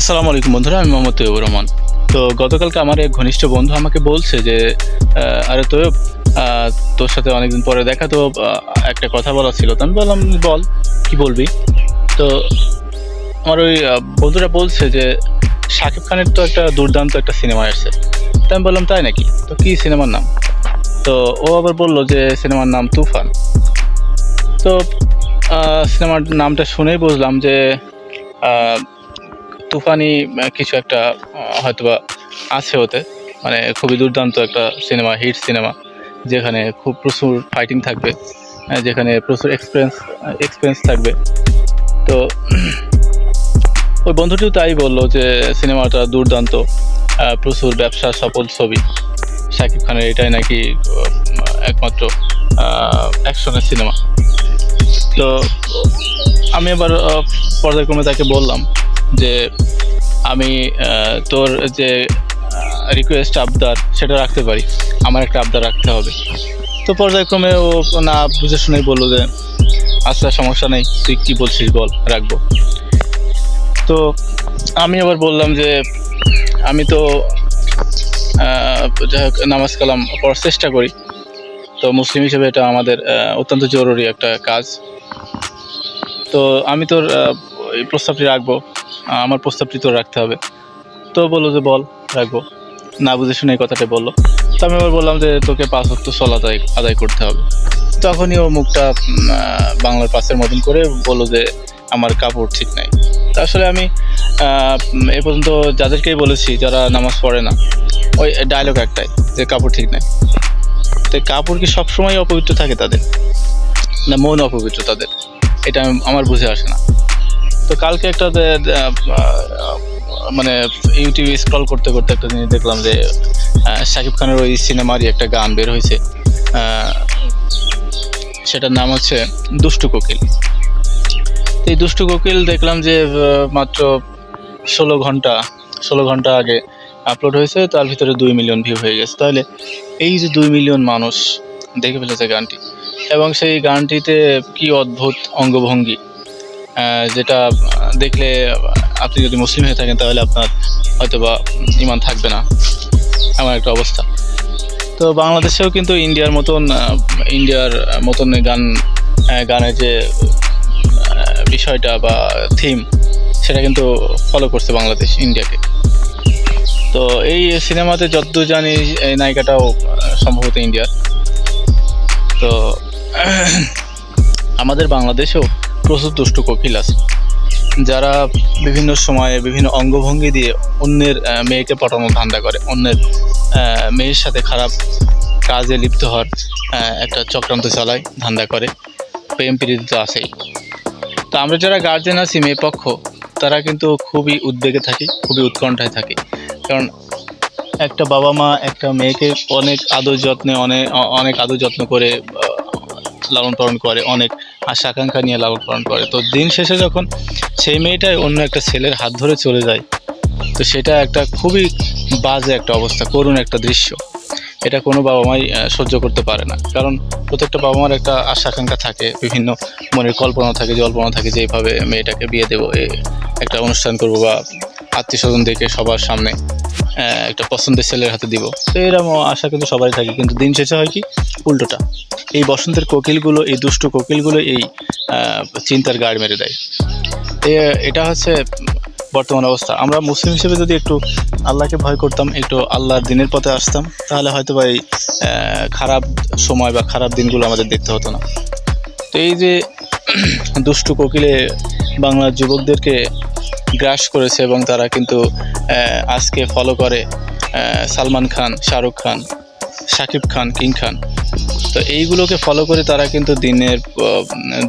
আসসালামু আলাইকুম বন্ধুরা, আমি মোহাম্মদ তৈবুর রহমান। তো গতকালকে আমার এক ঘনিষ্ঠ বন্ধু আমাকে বলছে যে আরে তৈব তোর সাথে অনেকদিন পরে দেখা তো একটা কথা বলা ছিল। তো আমি বললাম, বল, কি বলবি? তো আমার ওই বন্ধুরা বলছে যে, শাকিব খানের তো একটা দুর্দান্ত একটা সিনেমা আসছে। তো আমি বললাম, তাই নাকি? তো কি সিনেমার নাম? তো ও আবার বলল যে, সিনেমার নাম তুফান। তো সিনেমার নামটা শুনেই বুঝলাম যে তুফানি কিছু একটা হয়তোবা আছে ওতে। মানে খুবই দুর্দান্ত একটা সিনেমা, হিট সিনেমা, যেখানে খুব প্রচুর ফাইটিং থাকবে যেখানে প্রচুর এক্সপিরিয়েন্স এক্সপিরিয়েন্স থাকবে। তো ওই বন্ধুটিও তাই বলল যে, সিনেমাটা দুর্দান্ত প্রচুর ব্যবসা, সফল ছবি। শাকিব খানের এটাই নাকি একমাত্র অ্যাকশনের সিনেমা। তো আমি এবার পর্যায়ক্রমে তাকে বললাম যে আমি তোর যে রিকোয়েস্ট আবদার, সেটা রাখতে পারি। আমার একটা আবদার রাখতে হবে। তো পর্যায়ক্রমে ও না বুঝে শুনেই বলল যে আচ্ছা সমস্যা নেই, তুই কী বলছিস বল, রাখব। তো আমি আবার বললাম যে, আমি তো যাই হোক, নামাজ কালাম পড়ার চেষ্টা করি। তো মুসলিম হিসেবে এটা আমাদের অত্যন্ত জরুরি একটা কাজ। তো আমি তোর প্রস্তাবটি রাখব। আমার প্রস্তাবটি তোর রাখতে হবে। তো বলল যে, বল, রাখব। না বুঝে শুনে এই কথাটা বলল। তো আমি আবার বললাম যে, তোকে পাঁচ সল আদায় আদায় করতে হবে। তখনই ও মুখটা বাংলার পাশের মতন করে বলল যে, আমার কাপড় ঠিক নাই। তা আসলে আমি এ পর্যন্ত যাদেরকেই বলেছি, যারা নামাজ পড়ে না, ওই ডায়লগ একটাই যে, কাপড় ঠিক নাই। তো কাপড় কি সবসময় অপবিত্র থাকে তাদের? না মন অপবিত্র তাদের? এটা আমার বুঝে আসে না। তো কালকে একটা মানে ইউটিউবে স্ক্রল করতে করতে একটা জিনিস দেখলাম যে শাকিব খানের ওই সিনেমারই একটা গান বের হয়েছে সেটার নাম হচ্ছে দুষ্টু কোকিল। এই দুষ্টু কোকিল দেখলাম যে মাত্র ষোলো ঘণ্টা ষোলো ঘণ্টা আগে আপলোড হয়েছে, তার ভিতরে দুই মিলিয়ন ভিউ হয়ে গেছে। তাহলে এই যে দুই মিলিয়ন মানুষ দেখে ফেলেছে গানটি, এবং সেই গানটিতে কি অদ্ভুত অঙ্গভঙ্গি। যেটা দেখলে আপনি যদি মুসলিম হয়ে থাকেন, তাহলে আপনার হয়তো বা ইমান থাকবে না। এমন একটা অবস্থা। তো বাংলাদেশেও কিন্তু ইন্ডিয়ার মতন ইন্ডিয়ার মতন গান গানের যে বিষয়টা বা থিম সেটা কিন্তু ফলো করছে বাংলাদেশ, ইন্ডিয়াকে। তো এই সিনেমাতে যতদূর জানি এই নায়িকাটাও সম্ভবত ইন্ডিয়ার। তো আমাদের বাংলাদেশেও প্রচুর দুষ্টু কোকিল আছে। যারা বিভিন্ন সময়ে বিভিন্ন অঙ্গভঙ্গি দিয়ে অন্যের মেয়েকে পটানোর ধান্দা করে। অন্যের মেয়ের সাথে খারাপ কাজে লিপ্ত হওয়ার একটা চক্রান্ত চালায়, ধান্দা করে। প্রেম প্রীতি তো আছেই। তো আমরা যারা গার্জেন আছি, মেয়ে পক্ষ, তারা কিন্তু খুবই উদ্বেগে থাকি, খুবই উৎকণ্ঠায় থাকি। কারণ একটা বাবা মা, একটা মেয়েকে অনেক আদর যত্নে অনেক অনেক আদর যত্ন করে লালন পালন করে, অনেক আশা আকাঙ্ক্ষা নিয়ে লালন পালন করে। তো দিন শেষে যখন সেই মেয়েটাই অন্য একটা ছেলের হাত ধরে চলে যায়, তো সেটা একটা খুবই বাজে একটা অবস্থা, করুণ একটা দৃশ্য। এটা কোনো বাবা মাই সহ্য করতে পারে না। কারণ প্রত্যেকটা বাবা মার একটা আশা আকাঙ্ক্ষা থাকে, বিভিন্ন মনের কল্পনা থাকে জল্পনা থাকে যে এইভাবে মেয়েটাকে বিয়ে দেবো একটা অনুষ্ঠান করব বা আত্মীয় স্বজন দেখে সবার সামনে একটা পছন্দের ছেলের হাতে দিব। তো এরকম আশা কিন্তু সবাই থাকে। কিন্তু দিন শেষে হয় কি, উল্টোটা। এই বসন্তের কোকিলগুলো, এই দুষ্টু কোকিলগুলো এই চিন্তার গাড় মেরে দেয়। এটা হচ্ছে বর্তমান অবস্থা। আমরা মুসলিম হিসেবে যদি একটু আল্লাহকে ভয় করতাম, একটু আল্লাহর দিনের পথে আসতাম, তাহলে হয়তো বা এই খারাপ সময় বা খারাপ দিনগুলো আমাদের দেখতে হতো না। তো এই যে দুষ্টু কোকিলে বাংলার যুবকদেরকে গ্রাস করেছে এবং তারা কিন্তু আজকে ফলো করে সালমান খান, শাহরুখ খান শাকিব খান, কিং খান। তো এইগুলোকে ফলো করে তারা কিন্তু দিনের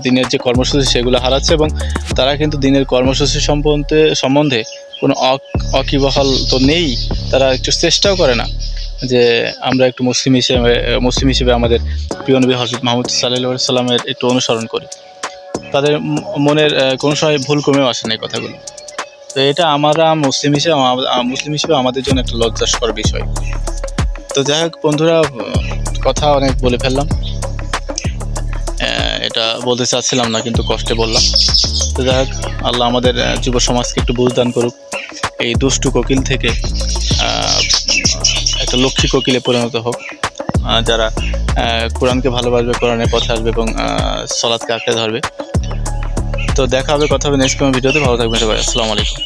দিনের যে কর্মসূচি সেগুলো হারাচ্ছে এবং তারা কিন্তু দিনের কর্মসূচি সম্বন্ধে সম্বন্ধে কোনো অক- অকিবহাল তো নেই। তারা একটু চেষ্টাও করে না যে আমরা একটু মুসলিম হিসেবে মুসলিম হিসেবে আমাদের প্রিয় নবী হজরত মাহমুদ সাল্লাহ সাল্লামের একটু অনুসরণ করি। তাদের মনের কোনো সময় ভুল কমেও আসে না এই কথাগুলো। তো এটা আমরা মুসলিম হিসেবে মুসলিম হিসেবে আমাদের জন্য একটা লজ্জাস্কর বিষয়। তো যাই হোক বন্ধুরা কথা অনেক বলে ফেললাম। এটা বলতে চাচ্ছিলাম না কিন্তু কষ্টে বললাম। তো যাই হোক আল্লাহ আমাদের যুব সমাজকে একটু বুঝদান করুক। এই দুষ্টু কোকিল থেকে একটা লক্ষ্মী কোকিলে পরিণত হোক। যারা কোরআনকে ভালোবাসবে কোরআনের পথে আসবে এবং আহ, সলাৎকে আঁকড়ে ধরবে। তো দেখা হবে কথা হবে নেক্সট কোনো ভিডিওতে। ভালো থাকবেন সবাই। আসসালামু আলাইকুম।